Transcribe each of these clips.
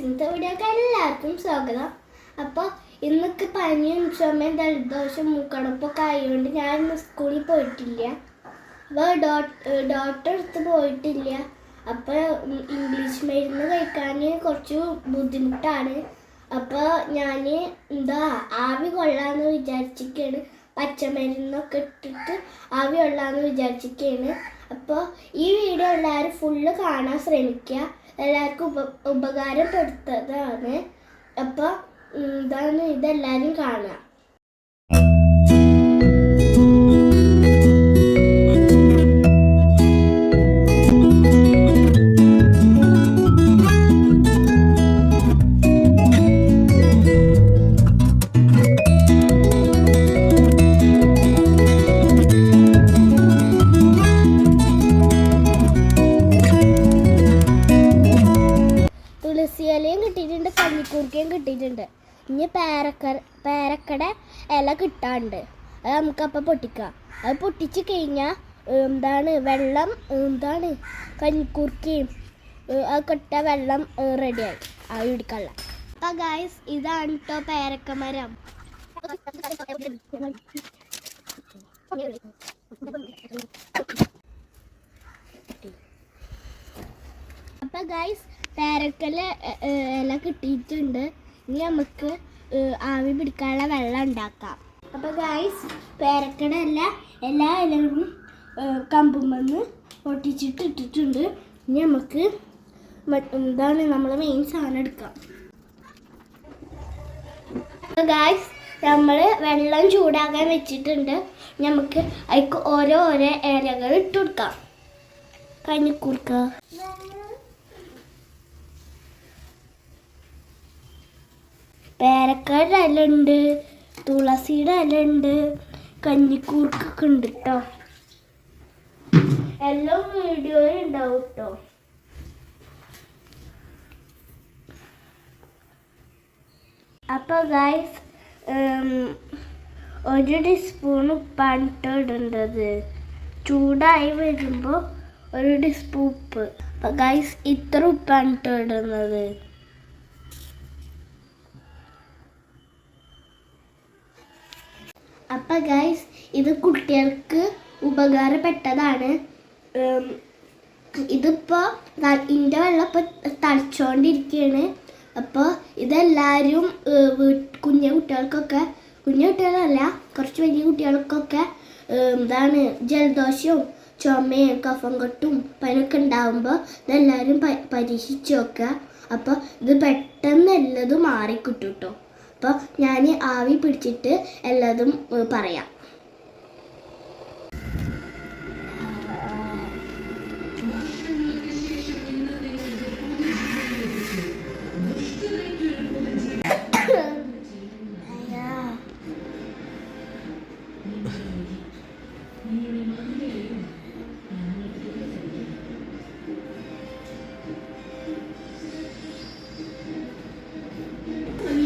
ഇന്നത്തെ വീഡിയോക്ക് എല്ലാവർക്കും സ്വാഗതം. അപ്പോൾ ഇന്നൊക്കെ പനിയും ചുമയും ജലദോഷം മൂക്കടപ്പൊക്കെ ആയതുകൊണ്ട് ഞാൻ ഇന്ന് സ്കൂളിൽ പോയിട്ടില്ല. അപ്പോൾ ഡോക്ടർ അടുത്ത് പോയിട്ടില്ല. അപ്പോൾ ഇംഗ്ലീഷ് മരുന്ന് കഴിക്കാൻ കുറച്ച് ബുദ്ധിമുട്ടാണ്. അപ്പോൾ ഞാൻ എന്താ ആവി കൊള്ളാന്ന് വിചാരിച്ചിരിക്കുകയാണ് പച്ചമരുന്നൊക്കെ ഇട്ടിട്ട് ആവി കൊള്ളാന്ന് വിചാരിച്ചിരിക്കുകയാണ് അപ്പോൾ ഈ വീഡിയോ എല്ലാവരും ഫുള്ള് കാണാൻ ശ്രമിക്കുക എല്ലാവർക്കും ഉപ ഉപകാരപ്പെടുത്തതാണ്. അപ്പോൾ ഇതാണ് ഇതെല്ലാവരും കാണുക. കഞ്ഞിക്കൂർക്കയും കിട്ടിയിട്ടുണ്ട്. ഇനി പേരക്ക പേരക്കട ഇല കിട്ടാണ്ട്. അത് നമുക്ക് അപ്പം പൊട്ടിക്കാം. അത് പൊട്ടിച്ച് കഴിഞ്ഞാൽ എന്താണ് വെള്ളം എന്താണ് കഞ്ഞിക്കുറുക്കയും ആ കിട്ട വെള്ളം റെഡിയായി. ആ ഇടിക്കള്ള അപ്പം ഗായ്സ് ഇതാണ് കേട്ടോ പേരക്ക മരം. അപ്പൊ ഗൈസ് പേരക്കൽ ഇല കിട്ടിയിട്ടുണ്ട്. ഇനി നമുക്ക് ആവി പിടിക്കാനുള്ള വെള്ളം ഉണ്ടാക്കാം. അപ്പൊ ഗായ്സ് പേരക്കട ഇല എല്ലാ ഇലകളും കമ്പുമെന്ന് പൊട്ടിച്ചിട്ട് ഇട്ടിട്ടുണ്ട്. ഇനി നമുക്ക് എന്താണ് നമ്മൾ മെയിൻ സാധനം എടുക്കാം. ഗായ്സ് നമ്മൾ വെള്ളം ചൂടാക്കാൻ വെച്ചിട്ടുണ്ട്. നമുക്ക് അതിക്ക് ഓരോ ഓരോ ഇലകൾ ഇട്ട് കൊടുക്കാം. കഞ്ഞിക്കൂർക്ക പേരക്കയുടെ ഇലുണ്ട് തുളസിയുടെ ഇലുണ്ട് കഞ്ഞിക്കൂർക്കൊക്കെ ഉണ്ട് കേട്ടോ എല്ലാം വീഡിയോയിൽ ഉണ്ടാവും കേട്ടോ അപ്പോൾ ഗായ്സ് ഒരു ടീസ്പൂൺ ഉപ്പാണ് ഇട്ടോ ഇടേണ്ടത്. ചൂടായി വരുമ്പോൾ ഒരു ടീസ്പൂൺ ഉപ്പ്. അപ്പോൾ ഗായ്സ് ഇത്ര ഉപ്പാണ് ഇട്ടോ ഇടുന്നത് അപ്പൊ ഗൈസ് ഇത് കുട്ടികൾക്ക് ഉപകാരപ്പെട്ടതാണ്. ഇതിപ്പോ ഇന്റെ വെള്ളം ഇപ്പൊ തളിച്ചോണ്ടിരിക്കാണ് അപ്പോൾ ഇതെല്ലാരും കുഞ്ഞ കുട്ടികൾക്കൊക്കെ കുഞ്ഞു കുട്ടികളല്ല കുറച്ച് വലിയ കുട്ടികൾക്കൊക്കെ എന്താണ് ജലദോഷവും ചുമയും കഫം കൊട്ടും പനിയൊക്കെ ഉണ്ടാകുമ്പോൾ ഇതെല്ലാവരും പരീക്ഷിച്ച് നോക്കുക. അപ്പോൾ ഇത് പെട്ടെന്ന് എല്ലതും മാറിക്കിട്ടും കേട്ടോ അപ്പോൾ ഞാൻ ആവി പിടിച്ചിട്ട് എല്ലാതും പറയാം.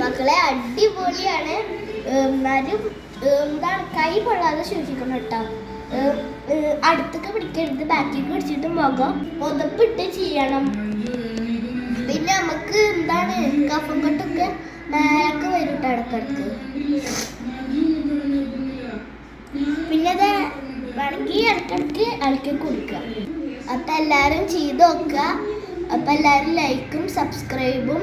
മക്കളെ അടിപൊളിയാണ്. എന്നാലും എന്താണ് കൈ പൊള്ളാതെ സൂക്ഷിക്കണം കേട്ടോ. അടുത്തൊക്കെ പിടിക്കരുത്. ബാക്കിൽ പിടിച്ചിട്ട് മുഖം പുതപ്പിട്ട് ചെയ്യണം. പിന്നെ നമുക്ക് എന്താണ് കഫം കെട്ടൊക്കെ മേലൊക്കെ വരും ഇടക്കിടക്ക് പിന്നെ അത് വേണമെങ്കിൽ ഇടക്കിടക്ക് ഇളക്കി കൊടുക്കുക. അപ്പം എല്ലാവരും ചെയ്ത് നോക്കുക. അപ്പം എല്ലാവരും ലൈക്കും സബ്സ്ക്രൈബും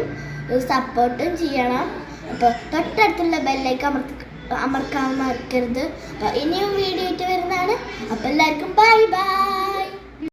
സപ്പോർട്ടും ചെയ്യണം. അപ്പോൾ തൊട്ടടുത്തുള്ള ബെല്ലൈക്ക് അമർത്തി അമർക്കാൻ മറക്കരുത് അപ്പോൾ ഇനിയും വീഡിയോ ആയിട്ട് വരുന്നതാണ്. അപ്പോൾ എല്ലാവർക്കും ബൈ ബൈ